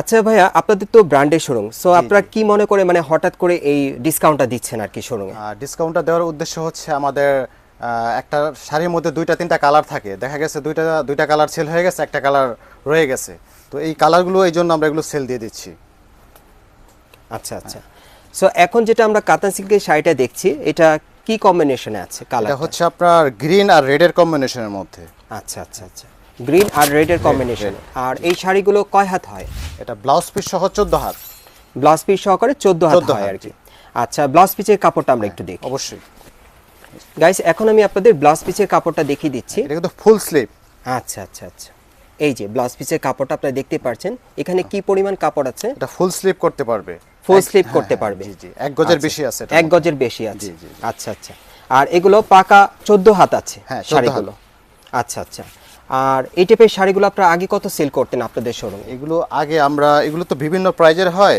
আচ্ছা ভাইয়া আপনাদের তো ব্র্যান্ডের শোরুম সো আপনারা কি মনে করে মানে হঠাৎ করে এই ডিসকাউন্টটা দিচ্ছেন আর কি শোরুমে ডিসকাউন্টটা দেওয়ার উদ্দেশ্য হচ্ছে আমাদের একটা শাড়ির মধ্যে দুইটা তিনটা কালার থাকে। দেখা গেছে দুইটা দুইটা কালার সেল হয়ে গেছে একটা কালার রয়ে গেছে। তো এই কালারগুলো এই জন্য আমরা এগুলো সেল দিয়ে দিচ্ছি। আচ্ছা আচ্ছা। সো এখন যেটা আমরা কাতান সিল্কের শাড়িটা দেখছি এটা কি কম্বিনেশনে আছে কালার এটা হচ্ছে আপনার গ্রিন আর রেডের কম্বিনেশনের মধ্যে। আচ্ছা আচ্ছা আচ্ছা। গ্রিন আর রেডের কম্বিনেশন আর এই শাড়িগুলো কয় হাত হয়? এটা ব্লাউজ পিস সহ চোদ্দ হাত। ব্লাউজ পিস সহকারে চোদ্দ হাত হয় আর কি। আচ্ছা ব্লাউজ পিসের কাপড়টা আমরা একটু দেখি। অবশ্যই। গাইস এখন আমি আপনাদের ব্লাউজ পিসের কাপড়টা দেখিয়ে দিচ্ছি। এটা কিন্তু ফুল স্লিভ আচ্ছা আচ্ছা আচ্ছা। এই যে ব্লাউজ পিসের কাপড়টা আপনারা দেখতে পাচ্ছেন এখানে কি পরিমাণ কাপড় আছে? এটা ফুল স্লিভ করতে পারবে। ফুল হ্যাঁ, করতে হ্যাঁ, পারবে। জি জি এক গজের আচ্ছা, বেশি আছে এক গজের বেশি আছে। জি, জি, জি। আচ্ছা আচ্ছা। আর এগুলো পাকা চোদ্দ হাত আছে হ্যাঁ, শাড়িগুলো। আচ্ছা আচ্ছা। আর এই টাইপের শাড়িগুলো আপনারা আগে কত সেল করতেন আপনাদের শোরুমে এগুলো আগে আমরা এগুলো তো বিভিন্ন প্রাইজের হয়।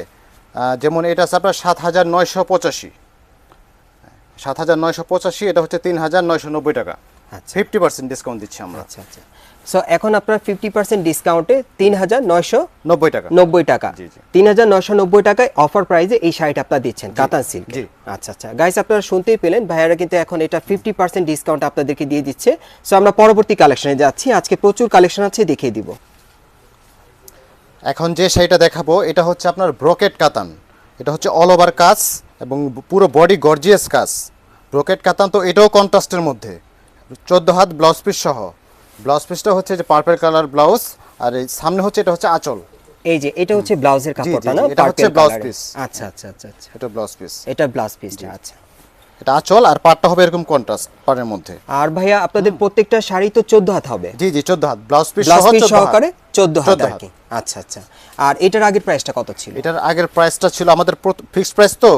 যেমন এটা আছে আপনার সাত হাজার নয়শো পঁচাশি। সাত হাজার নয়শো পঁচাশি এটা হচ্ছে তিন হাজার নয়শো নব্বই টাকা। আচ্ছা। ফিফটি পার্সেন্ট ডিসকাউন্ট দিচ্ছি আমরা। আচ্ছা আচ্ছা। সো এখন আপনার ফিফটি পার্সেন্ট ডিসকাউন্টে তিন হাজার নয়শো নব্বই টাকা। নব্বই টাকা। জি, জি। তিন হাজার নয়শো নব্বই টাকায় অফার প্রাইসে এই শাড়িটা আপনারা দিচ্ছেন কাতান সিল্ক জি। আচ্ছা আচ্ছা। গাইস আপনারা শুনতেই পেলেন ভাইয়ারা কিন্তু এখন এটা ফিফটি পার্সেন্ট ডিসকাউন্ট আপনাদেরকে দিয়ে দিচ্ছে। সো আমরা পরবর্তী কালেকশনে যাচ্ছি। আজকে প্রচুর কালেকশন আছে দেখিয়ে দিব। এখন যে শাড়িটা দেখাবো এটা হচ্ছে আপনার ব্রোকেট কাতান। এটা হচ্ছে অল ওভার কাজ এবং পুরো বডি গর্জিয়াস কাজ। ব্রোকেট কাতান তো এটাও কন্ট্রাস্টের মধ্যে। চোদ্দ হাত ব্লাউজ পিস সহ। ব্লাউজ পিসটা হচ্ছে যে পার্পল কালার ব্লাউজ আর এই সামনে হচ্ছে এটা হচ্ছে আঁচল। এই যে এটা হচ্ছে ব্লাউজের কাপড়টা না? এটা হচ্ছে blouse আচ্ছা আচ্ছা আচ্ছা আচ্ছা। এটা ব্লাউজ পিস এটা ব্লাউজ পিসটা আচ্ছা। এটা আঁচল আর পাটটা হবে এরকম কন্ট্রাস্ট পাড়ের মধ্যে। আর ভাইয়া আপনাদের প্রত্যেকটা শাড়ি তো চোদ্দ হাত হবে? জি জি চোদ্দ হাত। ব্লাউজ পিস ব্লাউজ সহ 14 হাত। সহকারে চোদ্দ হাত 14 আর কি আচ্ছা আচ্ছা। আর এটার আগের প্রাইসটা কত ছিল? এটার আগের প্রাইসটা ছিল আমাদের ফিক্সড প্রাইস তো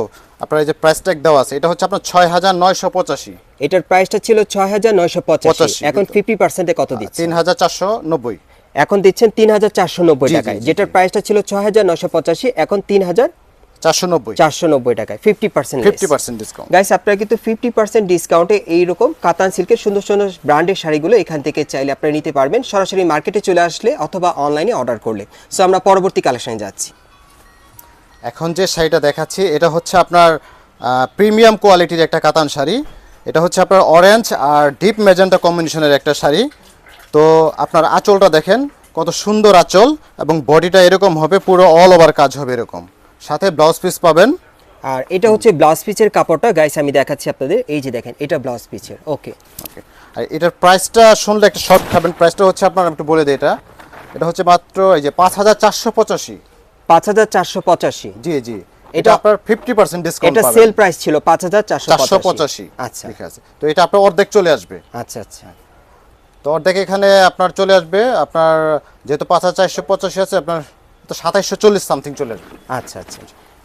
আপনার এই যে প্রাইস ট্যাগ দেওয়া আছে এটা হচ্ছে আপনার ছয় হাজার নয়শো পঁচাশি। এটার প্রাইসটা ছিল ছয় হাজার নয়শো পঁচাশি। 85 এখন ফিফটি পার্সেন্টে কত দিচ্ছে? তিন হাজার চারশো নব্বই। এখন দিচ্ছেন তিন হাজার চারশো নব্বই টাকায়। যেটার। প্রাইসটা ছিল ছয় হাজার নয়শো পঁচাশি এখন তিন হাজার চারশো নব্বই চারশো নব্বই টাকায় fifty percent fifty percent discount guys আপনারা কিন্তু ফিফটি পার্সেন্ট ডিসকাউন্টে এইরকম কাতান সিল্কের সুন্দর সুন্দর ব্র্যান্ডের শাড়িগুলো এখান থেকে চাইলে আপনারা নিতে পারবেন। সরাসরি মার্কেটে চলে আসলে অথবা অনলাইনে অর্ডার করলে। সো আমরা পরবর্তী কালেকশনে যাচ্ছি। এখন যে শাড়িটা দেখাচ্ছি এটা হচ্ছে আপনার প্রিমিয়াম কোয়ালিটির একটা কাতান শাড়ি। এটা হচ্ছে আপনার অরেঞ্জ আর ডিপ মেজেন্টা কম্বিনেশনের একটা শাড়ি। তো আপনার আঁচলটা দেখেন কত সুন্দর আঁচল এবং বডিটা এরকম হবে পুরো অল ওভার কাজ হবে এরকম। সাথে ব্লাউজ পিস পাবেন। আর এটা হচ্ছে ব্লাউজ পিসের কাপড়টা। গাইস আমি দেখাচ্ছি আপনাদের। এই যে দেখেন এটা ব্লাউজ পিসের ওকে ওকে আর এটার প্রাইসটা শুনলে একটা শর্ট খাবেন। প্রাইসটা হচ্ছে আপনার একটু বলে দিই এটা। এটা হচ্ছে মাত্র এই যে পাঁচ হাজার চারশো পঁচাশি। পাঁচ হাজার চারশো পঁচাশি। জি জি। এটা আপনার ফিফটি পার্সেন্ট ডিসকাউন্ট এটা সেল প্রাইস ছিল পাঁচ হাজার চারশো চারশো পঁচাশি। আচ্ছা। ঠিক আছে। তো এটা আপনার অর্ধেক চলে আসবে। আচ্ছা আচ্ছা। তো অর্ধেক এখানে আপনার চলে আসবে। আপনার যেহেতু পাঁচ হাজার চারশো পঁচাশি আছে আপনার তো সাতাইশশো চল্লিশ সামথিং চলে আসবে। আচ্ছা আচ্ছা।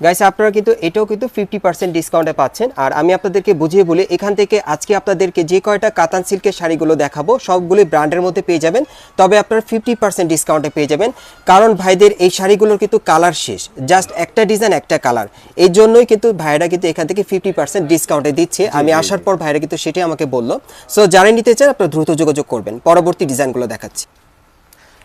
গাইস আপনারা কিন্তু এটাও কিন্তু ফিফটি পার্সেন্ট ডিসকাউন্টে পাচ্ছেন। আর আমি আপনাদেরকে বুঝিয়ে বলি এখান থেকে আজকে আপনাদেরকে যে কয়টা কাতান সিল্কের শাড়িগুলো দেখাবো সবগুলি ব্র্যান্ডের মধ্যে পেয়ে যাবেন। তবে আপনারা ফিফটি পার্সেন্ট ডিসকাউন্টে পেয়ে যাবেন। কারণ ভাইদের এই শাড়িগুলোর কিন্তু কালার শেষ। জাস্ট একটা ডিজাইন একটা কালার। এই জন্যই কিন্তু ভাইরা কিন্তু এখান থেকে ফিফটি পার্সেন্ট ডিসকাউন্টে দিচ্ছে। আমি আসার পর ভাইরা কিন্তু সেটাই আমাকে বলল। সো যারা নিতে চান আপনারা দ্রুত যোগাযোগ করবেন। পরবর্তী ডিজাইনগুলো দেখাচ্ছি।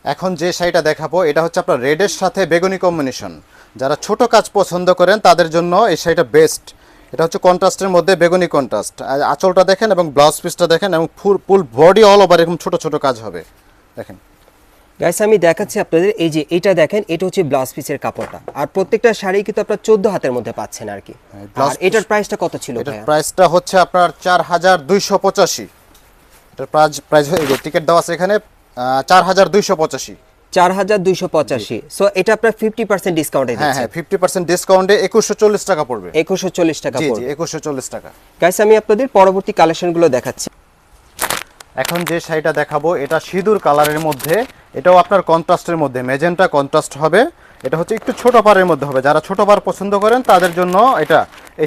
এখন যে শাড়িটা দেখাবো এটা হচ্ছে আপনার রেডের সাথে বেগুনি কম্বিনেশন যারা ছোট কাজ পছন্দ করেন তাদের জন্য এই শাড়িটা বেস্ট এটা হচ্ছে কন্ট্রাস্টের মধ্যে বেগুনি কন্ট্রাস্ট আঁচলটা দেখেন এবং ব্লাউজ পিসটা দেখেন এবং full full body all over এরকম ছোট ছোট কাজ হবে। দেখেন। গাইস আমি দেখাচ্ছি আপনাদের এই যে এটা দেখেন এটা হচ্ছে ব্লাউজ পিসের কাপড়টা। আর প্রত্যেকটা শাড়ি কিন্তু আপনার চোদ্দ হাতের মধ্যে পাচ্ছেন আর কি। হ্যাঁ, আর এটার প্রাইসটা কত ছিল এটার প্রাইসটা হচ্ছে আপনার চার হাজার দুইশো পঁচাশি। এটার প্রাইস প্রাইস টিকিট দেওয়া আছে এখানে। চার হাজার দুইশো পঁচাশি। চার হাজার দুইশো পঁচাশি। সো এটা আপনার ফিফটি পার্সেন্ট ডিসকাউন্টে হ্যাঁ হ্যাঁ ফিফটি পার্সেন্ট ডিসকাউন্টে একুশশো চল্লিশ টাকা পড়বে। একুশশো চল্লিশ টাকা জি জি পড়বে। একুশশো চল্লিশ টাকা। গাইস আমি আপনাদের পরবর্তী কালেকশনগুলো দেখাচ্ছি। এখন যে শাড়িটা দেখাবো এটা সিঁদুর কালারের মধ্যে এটাও আপনার কন্ট্রাস্টের মধ্যে মেজেন্টা কন্ট্রাস্ট হবে। এটা হচ্ছে একটু ছোট পারের মধ্যে হবে। যারা ছোট পার পছন্দ করেন তাদের জন্য এটা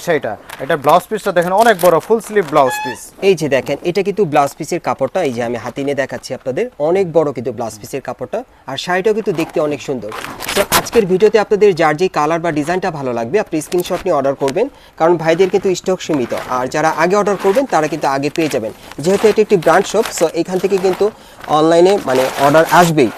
শাড়িটা। এটা ব্লাউজ পিসটা দেখেন, অনেক বড় ফুল ব্লাউজ পিস এই যে দেখেন, এটা কিন্তু ব্লাউজ পিসের কাপড়টা, এই যে আমি হাতে নিয়ে দেখাচ্ছি আপনাদের, অনেক বড় কিন্তু পিসের কাপড়টা, আর শাড়িটাও কিন্তু দেখতে অনেক সুন্দর। তো আজকের ভিডিওতে আপনাদের যার কালার বা ডিজাইনটা ভালো লাগবে, আপনি নিয়ে অর্ডার করবেন, কারণ ভাইদের কিন্তু স্টক সীমিত, আর যারা আগে অর্ডার করবেন, তারা কিন্তু আগে পেয়ে যাবেন। যেহেতু এটি একটি ব্র্যান্ড শপ সো এখান থেকে কিন্তু অনলাইনে মানে অর্ডার আসবেই।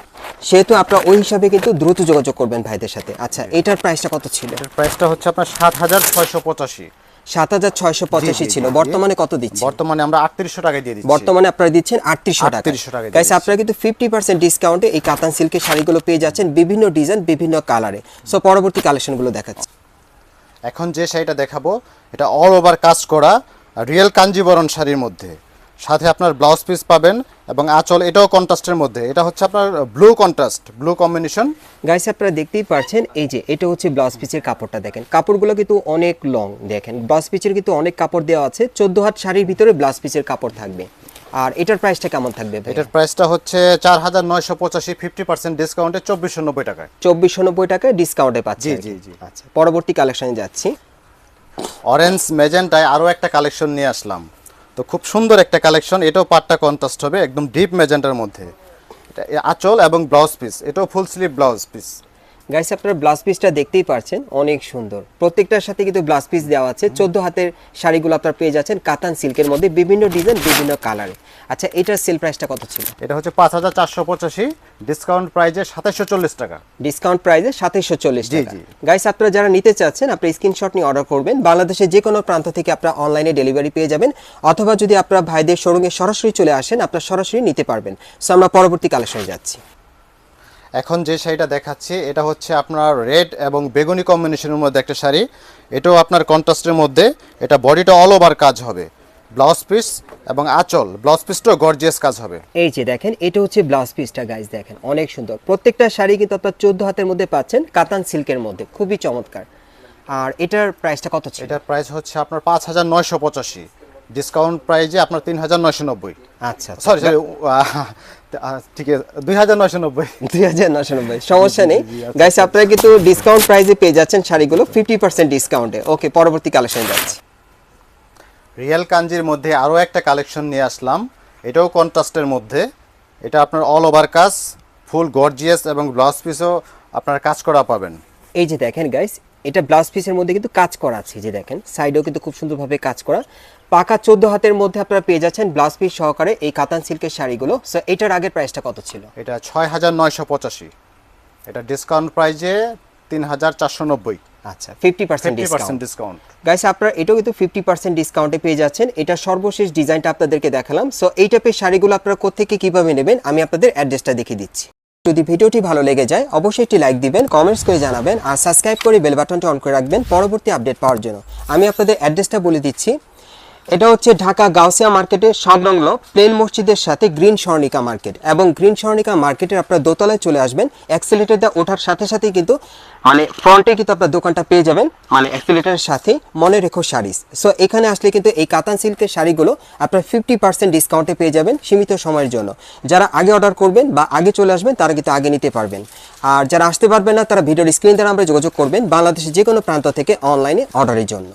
সেহেতু আপনারা ওই হিসাবে কিন্তু দ্রুত যোগাযোগ করবেন ভাইদের সাথে। আচ্ছা এটার প্রাইসটা কত ছিল? এটার প্রাইসটা হচ্ছে আপনার সাত হাজার ছয়শো পঁচাশি। সাত হাজার ছয়শো পঁচাশি ছিল। বর্তমানে কত দিচ্ছে বর্তমানে আমরা আটত্রিশশো টাকায় দিয়ে দিচ্ছি। বর্তমানে আপনারা দিচ্ছেন আটত্রিশশো টাকা। 3800 গাইস আপনারা কিন্তু ফিফটি পার্সেন্ট ডিসকাউন্টে এই কাতান সিল্কের শাড়িগুলো পেয়ে যাচ্ছেন বিভিন্ন ডিজাইন বিভিন্ন কালারে সো পরবর্তী কালেকশনগুলো দেখাচ্ছি। এখন যে শাড়িটা দেখাবো এটা অল ওভার কাজ করা রিয়েল কাঞ্জিবরণ শাড়ির মধ্যে। সাথে আপনার ব্লাউজ পিস পাবেন এবং আঁচল এটাও কন্ট্রাস্টের মধ্যে। এটা হচ্ছে আপনার blue contrast blue combination guys আপনারা দেখতেই পারছেন এই যে এটা হচ্ছে ব্লাউজ পিসের কাপড়টা দেখেন। কাপড়গুলো কিন্তু অনেক লং দেখেন। ব্লাউজ পিসের কিন্তু অনেক কাপড় দেওয়া আছে চোদ্দ হাত শাড়ির ভিতরে ব্লাউজ পিসের কাপড় থাকবে। আর এটার প্রাইসটা কেমন থাকবে এটার প্রাইসটা হচ্ছে চার হাজার নয়শো পঁচাশি ফিফটি পার্সেন্ট ডিসকাউন্টে চব্বিশশো নব্বই টাকায়। চব্বিশশো নব্বই টাকায় ডিসকাউন্টে পাচ্ছি জি, জি, জি। আচ্ছা। পরবর্তী কালেকশনে যাচ্ছি। অরেঞ্জ মেজেন্টায় আরও একটা কালেকশন নিয়ে আসলাম। তো খুব সুন্দর একটা কালেকশন এটাও পাটটা কন্ট্রাস্ট হবে, একদম ডিপ মেজেন্টার মধ্যে। আঁচল এবং ব্লাউজ পিস এটাও full sleeve blouse piece guys আপনারা ব্লাউজ পিসটা দেখতেই পারছেন অনেক সুন্দর। প্রত্যেকটার সাথে কিন্তু ব্লাউজ পিস দেওয়া আছে। চোদ্দ হাতের শাড়িগুলো আপনারা পেয়ে যাচ্ছেন কাতান সিল্কের মধ্যে বিভিন্ন ডিজাইন বিভিন্ন কালারে আচ্ছা এটার সেল প্রাইসটা কত ছিল? এটা হচ্ছে পাঁচ হাজার চারশো পঁচাশি। ডিসকাউন্ট প্রাইজে সাতাশশো চল্লিশ টাকা। ডিসকাউন্ট প্রাইসে সাতাইশশো চল্লিশ টাকা। গাইস আপনারা যারা নিতে চাচ্ছেন আপনি স্ক্রিনশট নিয়ে অর্ডার করবেন। বাংলাদেশের যে কোনো প্রান্ত থেকে আপনারা অনলাইনে ডেলিভারি পেয়ে যাবেন। অথবা যদি আপনারা ভাইদের শোরুমে সরাসরি চলে আসেন আপনারা সরাসরি নিতে পারবেন। সো আমরা পরবর্তী কালেকশনে যাচ্ছি। এখন যে শাড়িটা দেখাচ্ছি এটা হচ্ছে আপনার রেড এবং বেগুনি কম্বিনেশনের মধ্যে একটা শাড়ি। এটাও আপনার কন্ট্রাস্টের মধ্যে এটা বডিটা অল ওভার কাজ হবে। ব্লাউজ পিস এবং আঁচল ব্লাউজ পিসটাও গর্জিয়াস কাজ হবে। এই যে দেখেন এটা হচ্ছে ব্লাউজ পিসটা গাইস দেখেন অনেক সুন্দর। প্রত্যেকটা শাড়ি কিন্তু আপনার চোদ্দ হাতের মধ্যে পাচ্ছেন কাতান সিল্কের মধ্যে খুবই চমৎকার। আর এটার প্রাইসটা কত ছিল? এটার প্রাইস হচ্ছে আপনার পাঁচ হাজার নয়শো পঁচাশি। ডিসকাউন্ট প্রাইজে আপনার তিন হাজার নয়শো নব্বই। আচ্ছা সরি সরি ঠিক আছে দুই হাজার নয়শো নব্বই। দুই হাজার নশো নব্বই সমস্যা নেই। গাইস আপনারা কিন্তু ডিসকাউন্ট প্রাইসে পেয়ে যাচ্ছেন শাড়িগুলো ফিফটি পার্সেন্ট ডিসকাউন্টে ওকে পরবর্তী কালেকশন যাচ্ছি। রিয়েল কাঞ্জির মধ্যে আরও একটা কালেকশন নিয়ে আসলাম। এটাও কন্ট্রাস্টের মধ্যে। এটা আপনার অল ওভার কাজ ফুল গর্জিয়াস এবং ব্লাউজ পিসও আপনার কাজ করা পাবেন। এই যে দেখেন গাইস এটা ব্লাউজ পিসের মধ্যে কিন্তু কাজ করা আছে যে দেখেন সাইডেও কিন্তু খুব সুন্দরভাবে কাজ করা। পাকা চোদ্দ হাতের মধ্যে আপনারা পেয়ে যাচ্ছেন ব্লাউজ পিস সহকারে এই কাতান সিল্কের শাড়িগুলো। সো এটার আগের প্রাইসটা কত ছিল? এটা ছয় হাজার নয়শো পঁচাশি। এটা ডিসকাউন্ট প্রাইজে তিন হাজার চারশো নব্বই। আচ্ছা ফিফটি পার্সেন্ট ডিসকাউন্ট গাইস আপনারা এটাও কিন্তু ফিফটি পার্সেন্ট ডিসকাউন্টে পেয়ে যাচ্ছেন। এটা সর্বশেষ ডিজাইনটা আপনাদেরকে দেখালাম। সো এই টাইপের শাড়িগুলো আপনারা কোথেকে কীভাবে নেবেন আমি আপনাদের অ্যাড্রেসটা দেখিয়ে দিচ্ছি। যদি ভিডিওটি ভালো লেগে যায়, অবশ্যই একটি লাইক দিবেন কমেন্টস করে জানাবেন, আর সাবস্ক্রাইব করে বেল বাটনটা অন করে রাখবেন পরবর্তী আপডেট পাওয়ার জন্য। আমি আপনাদের অ্যাড্রেসটা বলে দিচ্ছি। এটা হচ্ছে ঢাকা গাউসিয়া মার্কেটের সংলগ্ন প্লেন মসজিদের সাথে গ্রিন স্বর্ণিকা মার্কেট। এবং গ্রিন স্বর্ণিকা মার্কেটের আপনার দোতলায় চলে আসবেন। অ্যাক্সিলেটার দিয়ে ওঠার সাথে সাথেই কিন্তু মানে ফ্রন্টে কিন্তু আপনার দোকানটা পেয়ে যাবেন। মানে অ্যাক্সিলেটারের সাথে মনে রেখো শাড়িস সো এখানে আসলে কিন্তু এই কাতান সিল্কের শাড়িগুলো আপনার ফিফটি পার্সেন্ট ডিসকাউন্টে পেয়ে যাবেন সীমিত সময়ের জন্য। যারা আগে অর্ডার করবেন বা আগে চলে আসবেন, তারা কিন্তু আগে নিতে পারবেন। আর যারা আসতে পারবেন না, তারা ভিডিওর স্ক্রিন দ্বারা আমরা যোগাযোগ করবেন বাংলাদেশের যে কোনো প্রান্ত থেকে অনলাইনে অর্ডারের জন্য।